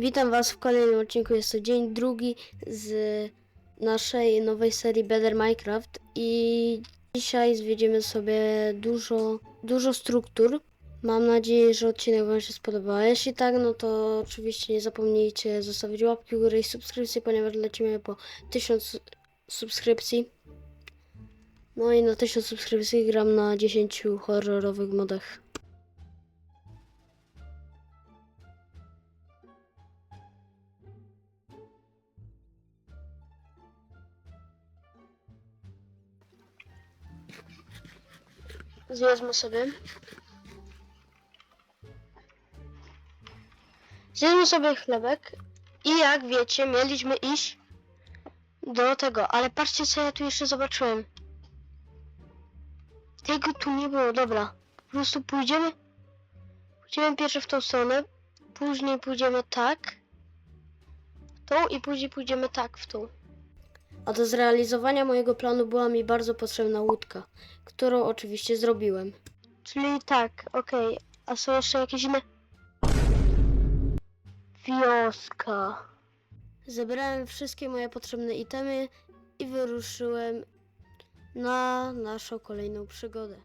Witam Was w kolejnym odcinku. Jest to dzień drugi z naszej nowej serii Better Minecraft i dzisiaj zwiedzimy sobie dużo, dużo struktur. Mam nadzieję, że odcinek Wam się spodoba. A jeśli tak, no to oczywiście nie zapomnijcie zostawić łapki w górę i subskrypcji, ponieważ lecimy po 1000 subskrypcji. No i na 1000 subskrypcji gram na 10 horrorowych modach. Zjedzmy sobie. Zjedzmy sobie chlebek i jak wiecie, mieliśmy iść do tego, ale patrzcie co ja tu jeszcze zobaczyłem. Tego tu nie było, dobra. Po prostu pójdziemy. Pójdziemy pierwsze w tą stronę, później pójdziemy tak. W tą i później pójdziemy tak w tą. A do zrealizowania mojego planu była mi bardzo potrzebna łódka, którą oczywiście zrobiłem. Czyli tak, okej. A są jeszcze jakieś inne? Wioska. Zebrałem wszystkie moje potrzebne itemy i wyruszyłem na naszą kolejną przygodę.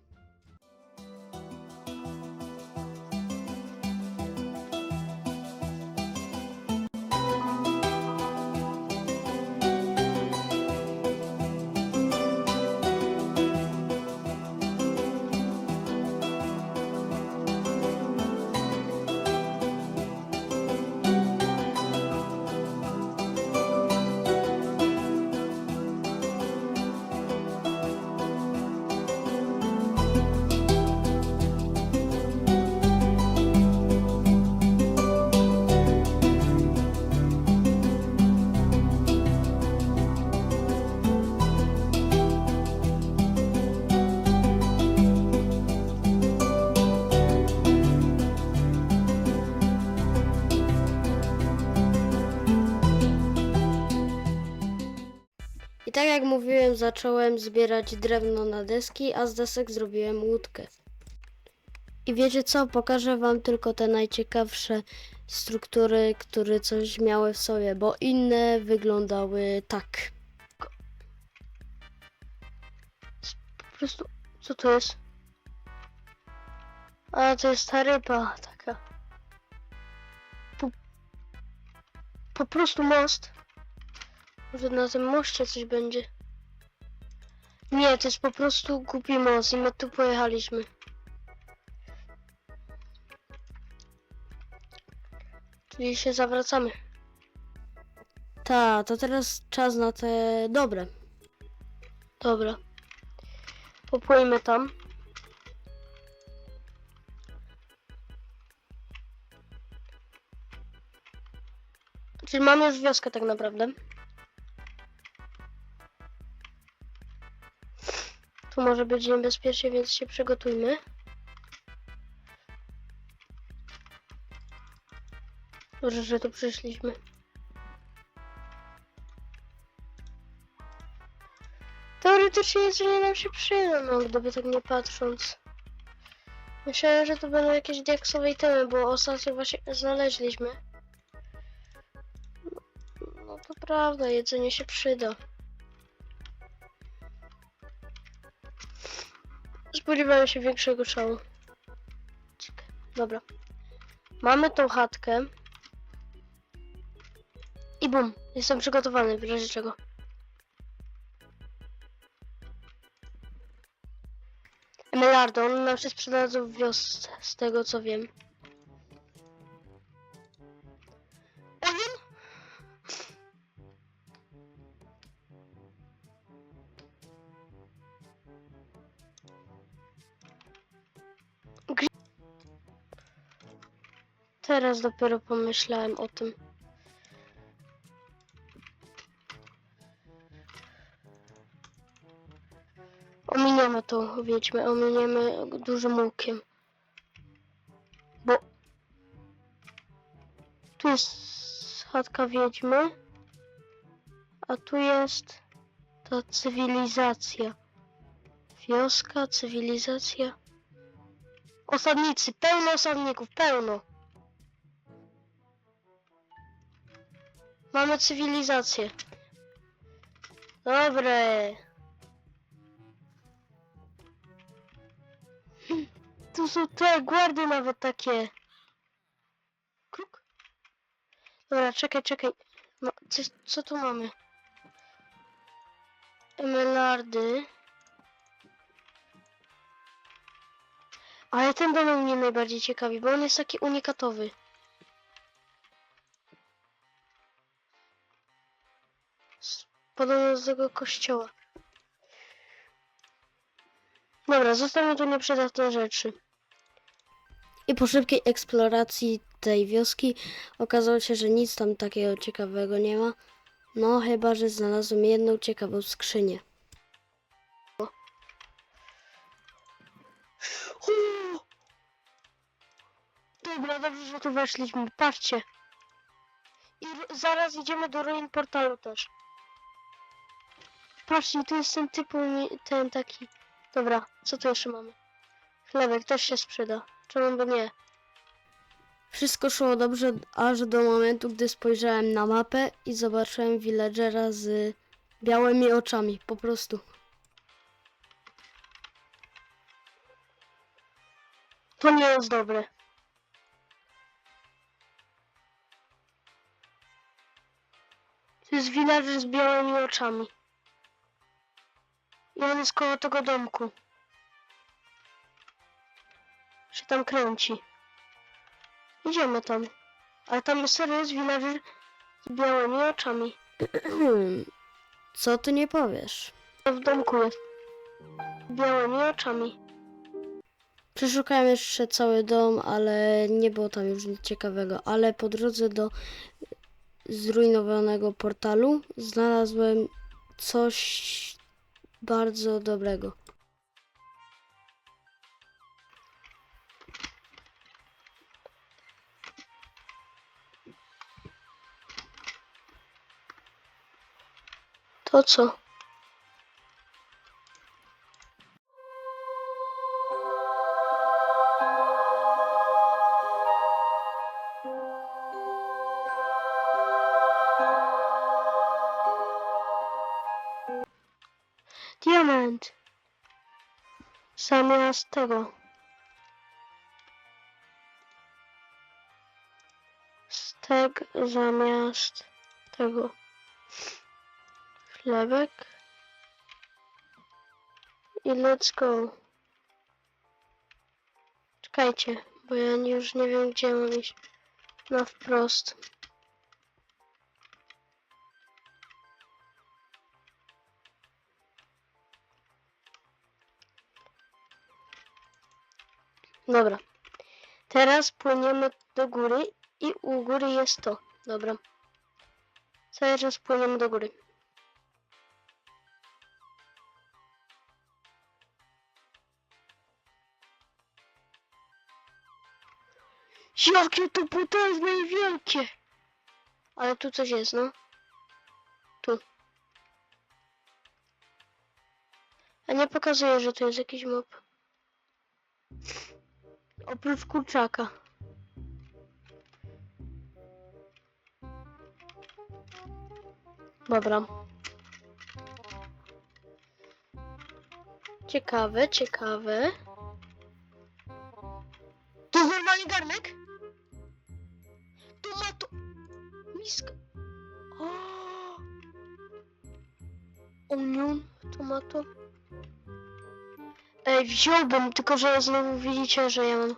Zacząłem zbierać drewno na deski, a z desek zrobiłem łódkę. I wiecie co? Pokażę wam tylko te najciekawsze struktury, które coś miały w sobie, bo inne wyglądały tak. Po prostu, co to jest? A, to jest ta ryba taka. Po, po prostu most. Może na tym moście coś będzie. Nie, to jest po prostu głupi most i my tu pojechaliśmy. Czyli się zawracamy. Ta, to teraz czas na te dobre. Dobra. Popłyjmy tam. Czyli mamy już wioskę tak naprawdę. Tu może być niebezpiecznie, więc się przygotujmy. Dobrze, że tu przyszliśmy. Teoretycznie jedzenie nam się przyda, no gdyby tak nie patrząc. Myślałem, że to będą jakieś diaksowe itemy, bo ostatnio właśnie znaleźliśmy. No, no to prawda, jedzenie się przyda. Spodziewałem się większego szału. Czekaj, Dobra. Mamy tą chatkę. I bum, jestem przygotowany w razie czego. Emelardo, one nam się sprzedadzą w wiosce, z tego co wiem. Onion? Teraz dopiero pomyślałem o tym. Ominiemy tą wiedźmę, ominiemy dużym łukiem. Bo tu jest chatka wiedźmy, a tu jest ta cywilizacja. Wioska, cywilizacja. Osadnicy, pełno osadników, pełno. Mamy cywilizację. Dobre. Tu są te guardy nawet takie. Kruk. Dobra, czekaj, czekaj. No, co, co tu mamy? Emelardy. Ale ten domek mnie najbardziej ciekawi, bo on jest taki unikatowy. Tego kościoła. Dobra, zostawiam tu nieprzydatne rzeczy. I po szybkiej eksploracji tej wioski okazało się, że nic tam takiego ciekawego nie ma. No, chyba, że znalazłem jedną ciekawą skrzynię. Dobra, dobrze, że tu weszliśmy. Patrzcie. I zaraz idziemy do ruin portalu też. Patrzcie, tu jest ten typu, ten taki. Dobra, co tu jeszcze mamy? Chlebek też się sprzeda. Czemu by nie? Wszystko szło dobrze, aż do momentu, gdy spojrzałem na mapę i zobaczyłem villagera z białymi oczami, po prostu. To nie jest dobre. To jest villager z białymi oczami. I on jest koło tego domku. Się tam kręci. Idziemy tam. Ale tam serio jest villager z białymi oczami. Co ty nie powiesz? W domku jest. Z białymi oczami. Przeszukałem jeszcze cały dom, ale nie było tam już nic ciekawego. Ale po drodze do zrujnowanego portalu znalazłem coś bardzo dobrego. To co? Zamiast tego. Chlebek. I let's go. Czekajcie, bo ja już nie wiem gdzie mam iść. Na wprost. Dobra. Teraz płyniemy do góry i u góry jest to. Dobra. Cały czas płyniemy do góry. Jakie to potężne i wielkie! Ale tu coś jest, no. Tu. A nie pokazuje, że to jest jakiś mob. Oprócz kurczaka. Dobra. Ciekawe, ciekawe. To jest normalnie garnek? Tomato. Miska. O! Onion, tomato. Ej, wziąłbym, tylko że znowu widzicie, że ja mam...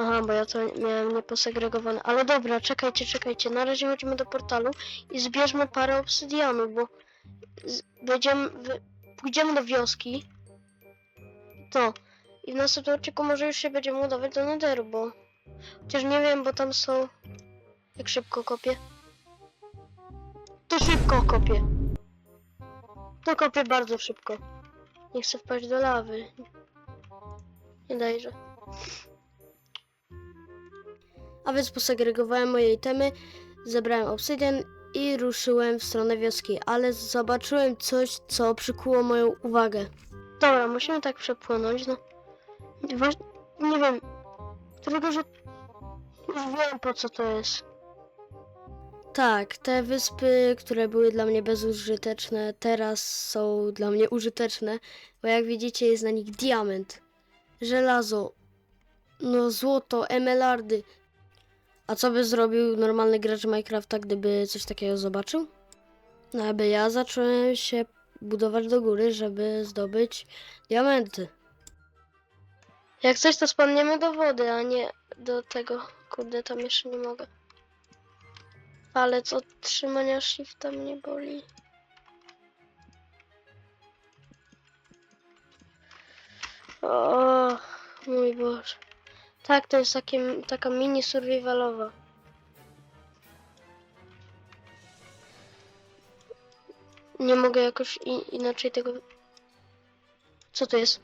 Aha, bo ja to miałem nieposegregowane. Ale dobra, czekajcie, czekajcie. Na razie chodzimy do portalu i zbierzmy parę obsydianów, bo będziemy, pójdziemy do wioski. To. I w następnym odcinku może już się będziemy udawać do Netheru, bo... Chociaż nie wiem, bo tam są... Jak szybko kopię? To szybko kopię. To kopię bardzo szybko. Nie chcę wpaść do lawy. Nie dajże. A więc posegregowałem moje itemy, zebrałem obsydian i ruszyłem w stronę wioski, ale zobaczyłem coś, co przykuło moją uwagę. Dobra, musimy tak przepłynąć, no. Waż... Nie wiem. Dlatego, że już wiem po co to jest. Tak, te wyspy, które były dla mnie bezużyteczne, teraz są dla mnie użyteczne, bo jak widzicie jest na nich diament, żelazo, no złoto, emeraldy. A co by zrobił normalny gracz Minecrafta, gdyby coś takiego zobaczył? No aby ja zacząłem się budować do góry, żeby zdobyć diamenty. Jak coś, to spadniemy do wody, a nie do tego. Kurde, tam jeszcze nie mogę. Ale co trzymania shifta mnie boli. O, mój Boże. Tak, to jest takie, taka mini survivalowa. Nie mogę jakoś inaczej tego... Co to jest?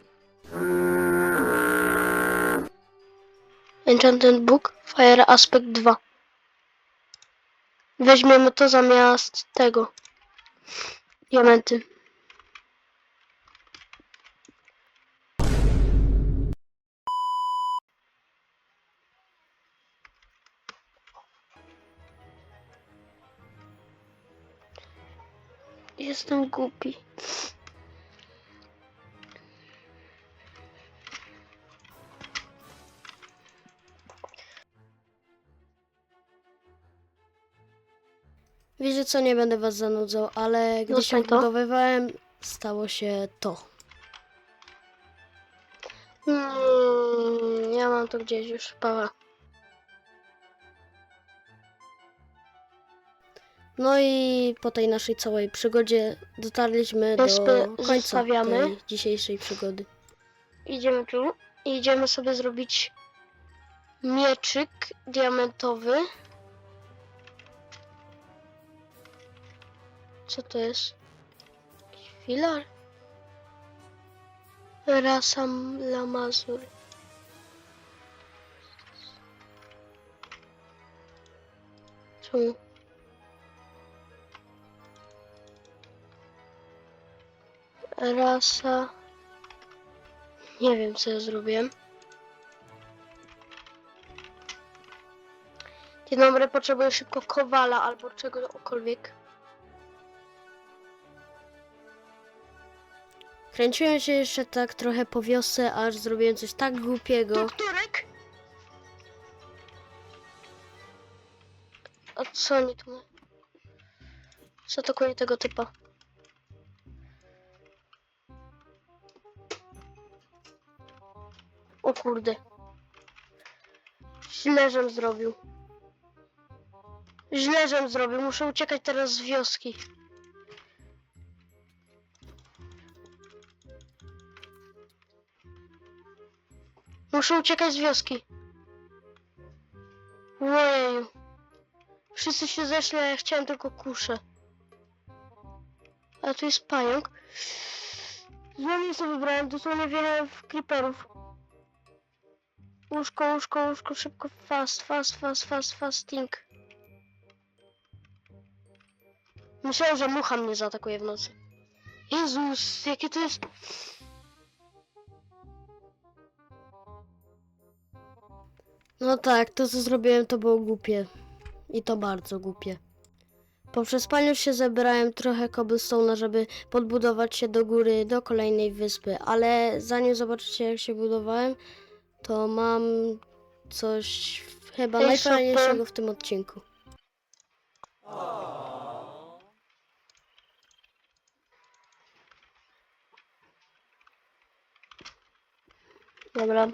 Enchanted Book Fire Aspect 2. Weźmiemy to zamiast tego. Diamenty. Jestem głupi. Wiecie co, nie będę was zanudzał, ale gdy się Zostań to. odbudowywałem, stało się to. Mm, ja mam to gdzieś już. Pała. No i po tej naszej całej przygodzie dotarliśmy Wyspy do końca zostawiamy. tej dzisiejszej przygody. Idziemy tu. i Idziemy sobie zrobić mieczyk diamentowy. Co to jest? Filar? Rasa Lamazur. Czemu? Rasa... Nie wiem, co ja zrobiłem. Dzień dobry, potrzebuję szybko kowala albo czegokolwiek. Kręciłem się jeszcze tak trochę po wiosce, aż zrobiłem coś tak głupiego. Doktorek! A co oni tu? Co atakuje tego typa? O kurde. Źle, zrobił. Źle, zrobił. Muszę uciekać teraz z wioski. Muszę uciekać z wioski. Ojeju. Wszyscy się zeszli, a ja chciałem tylko kuszę. A tu jest pająk. Złe miejsce wybrałem, dosłownie wjechałem w creeperów. Łóżko, łóżko, łóżko, szybko, fast, fast, fast, fast, fasting. Myślałem, że mucha mnie zaatakuje w nocy. Jezus, jakie to jest... No tak, to co zrobiłem to było głupie. I to bardzo głupie. Po przespaniu się zebrałem trochę cobblestone'a, żeby podbudować się do góry, do kolejnej wyspy, ale zanim zobaczycie jak się budowałem, to mam coś chyba Ej, najfajniejszego super. w tym odcinku. Dobra.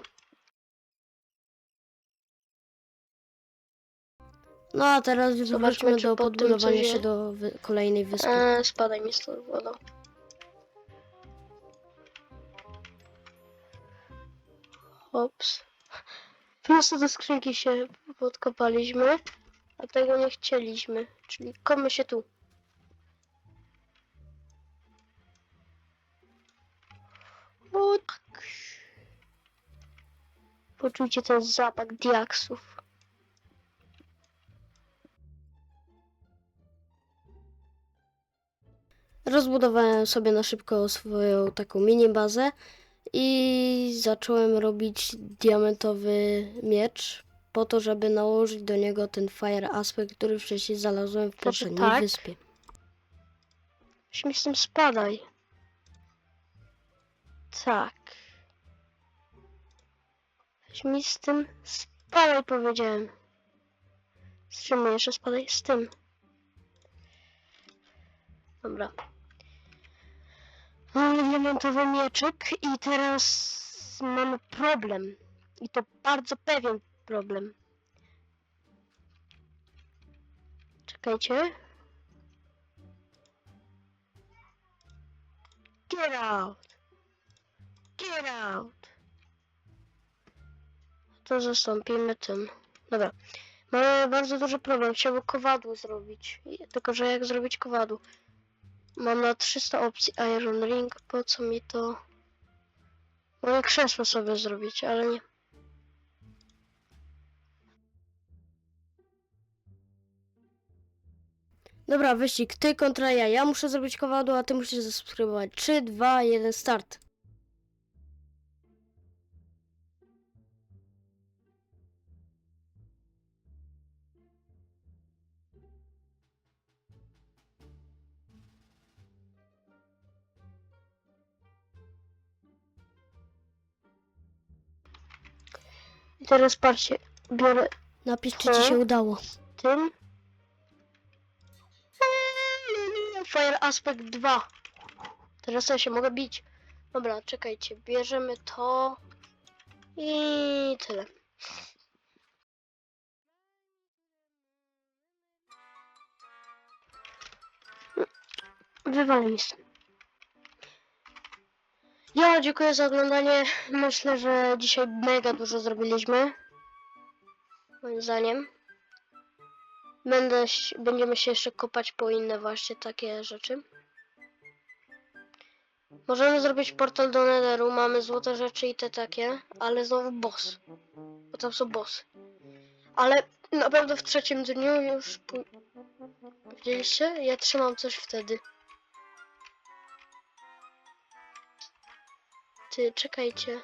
No a teraz już Zobaczmy, wróćmy czy do tym, podbudowania się do wy- kolejnej wyspy. Eee, spadaj mi z tą wodą. Hops. Prosto do skrzynki się podkopaliśmy, a tego nie chcieliśmy. Czyli komy się tu. O, tak. Poczujcie ten zapach diaksów. Rozbudowałem sobie na szybko swoją taką mini bazę i zacząłem robić diamentowy miecz. po to, żeby nałożyć do niego ten Fire Aspect, który wcześniej znalazłem w Znaczy poprzedniej tak. wyspie. Weź mi z tym spadaj. Tak. Weź mi z tym spadaj, powiedziałem. Z czym jeszcze spadaj? Z tym. Dobra. Mamy diamentowy mieczyk i teraz mamy problem. I to bardzo pewien problem. Czekajcie. Get out! Get out! To zastąpimy tym. Dobra. Mamy bardzo duży problem. Chciałbym kowadło zrobić. Tylko, że jak zrobić kowadło? Mam na 300 opcji Iron Ring. Po co mi to? Mogę krzesło sobie zrobić, ale nie. Dobra, wyścig, ty kontra ja. Ja muszę zrobić kowadło, a ty musisz zasubskrybować. 3, 2, 1, start. Teraz patrzcie. Biorę Napisz, czy ci się udało. tym. Fire Aspect 2. Teraz ja się mogę bić. Dobra, czekajcie. Bierzemy to. I tyle. Wywalę mi stąd. Ja dziękuję za oglądanie. Myślę, że dzisiaj mega dużo zrobiliśmy. Moim zdaniem. Będę, będziemy się jeszcze kopać po inne właśnie takie rzeczy. Możemy zrobić portal do Netheru, mamy złote rzeczy i te takie, ale znowu boss. Bo tam są bossy. Ale na pewno w trzecim dniu już... Widzieliście? Ja trzymam coś wtedy. Ty, czekajcie.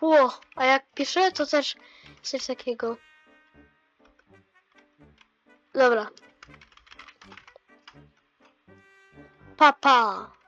Ło, a jak piszę, to też coś takiego. Dobra. Papa.